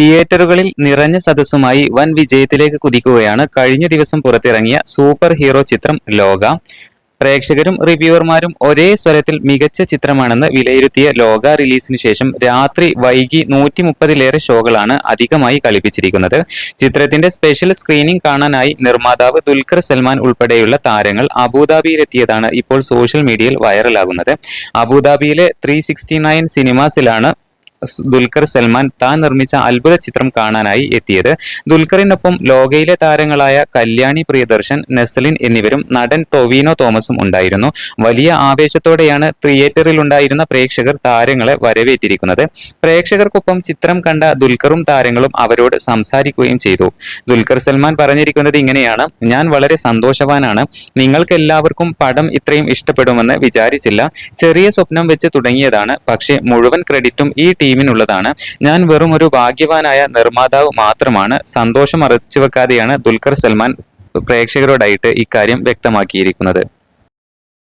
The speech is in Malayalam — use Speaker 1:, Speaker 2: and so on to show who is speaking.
Speaker 1: തിയേറ്ററുകളിൽ നിറഞ്ഞ സദസ്സുമായി വൻ വിജയത്തിലേക്ക് കുതിക്കുകയാണ് കഴിഞ്ഞ ദിവസം പുറത്തിറങ്ങിയ സൂപ്പർ ഹീറോ ചിത്രം ലോക. പ്രേക്ഷകരും റിവ്യൂവർമാരും ഒരേ സ്വരത്തിൽ മികച്ച ചിത്രമാണെന്ന് വിലയിരുത്തിയ ലോക റിലീസിന് ശേഷം രാത്രി വൈകി നൂറ്റി മുപ്പതിലേറെ ഷോകളാണ് അധികമായി കളിപ്പിച്ചിരിക്കുന്നത്. ചിത്രത്തിന്റെ സ്പെഷ്യൽ സ്ക്രീനിംഗ് കാണാനായി നിർമ്മാതാവ് ദുൽഖർ സൽമാൻ ഉൾപ്പെടെയുള്ള താരങ്ങൾ അബുദാബിയിലെത്തിയതാണ് ഇപ്പോൾ സോഷ്യൽ മീഡിയയിൽ വൈറലാകുന്നത്. അബുദാബിയിലെ ത്രീ സിക്സ്റ്റി നയൻ സിനിമാസിലാണ് ദുൽഖർ സൽമാൻ താൻ നിർമ്മിച്ച അത്ഭുത ചിത്രം കാണാനായി എത്തിയത്. ദുൽഖറിനൊപ്പം ലോകയിലെ താരങ്ങളായ കല്യാണി പ്രിയദർശൻ നെസ്ലിൻ എന്നിവരും നടൻ ടൊവിനോ തോമസും ഉണ്ടായിരുന്നു. വലിയ ആവേശത്തോടെയാണ് തിയേറ്ററിൽ ഉണ്ടായിരുന്ന പ്രേക്ഷകർ താരങ്ങളെ വരവേറ്റിരിക്കുന്നത്. പ്രേക്ഷകർക്കൊപ്പം ചിത്രം കണ്ട ദുൽഖറും താരങ്ങളും അവരോട് സംസാരിക്കുകയും ചെയ്തു. ദുൽഖർ സൽമാൻ പറഞ്ഞിരിക്കുന്നത് ഇങ്ങനെയാണ് ഞാൻ വളരെ സന്തോഷവാനാണ്. നിങ്ങൾക്ക് എല്ലാവർക്കും പടം ഇത്രയും ഇഷ്ടപ്പെടുമെന്ന് വിചാരിച്ചില്ല. ചെറിയ സ്വപ്നം വെച്ച് തുടങ്ങിയതാണ്. പക്ഷേ മുഴുവൻ ക്രെഡിറ്റും ഈ ടീമിനുള്ളതാണ്. ഞാൻ വെറും ഒരു ഭാഗ്യവാനായ നിർമ്മാതാവ് മാത്രമാണ്. സന്തോഷം മറച്ചു വെക്കാതെയാണ് ദുൽഖർ സൽമാൻ പ്രേക്ഷകരോടായിട്ട് ഇക്കാര്യം വ്യക്തമാക്കിയിരിക്കുന്നത്.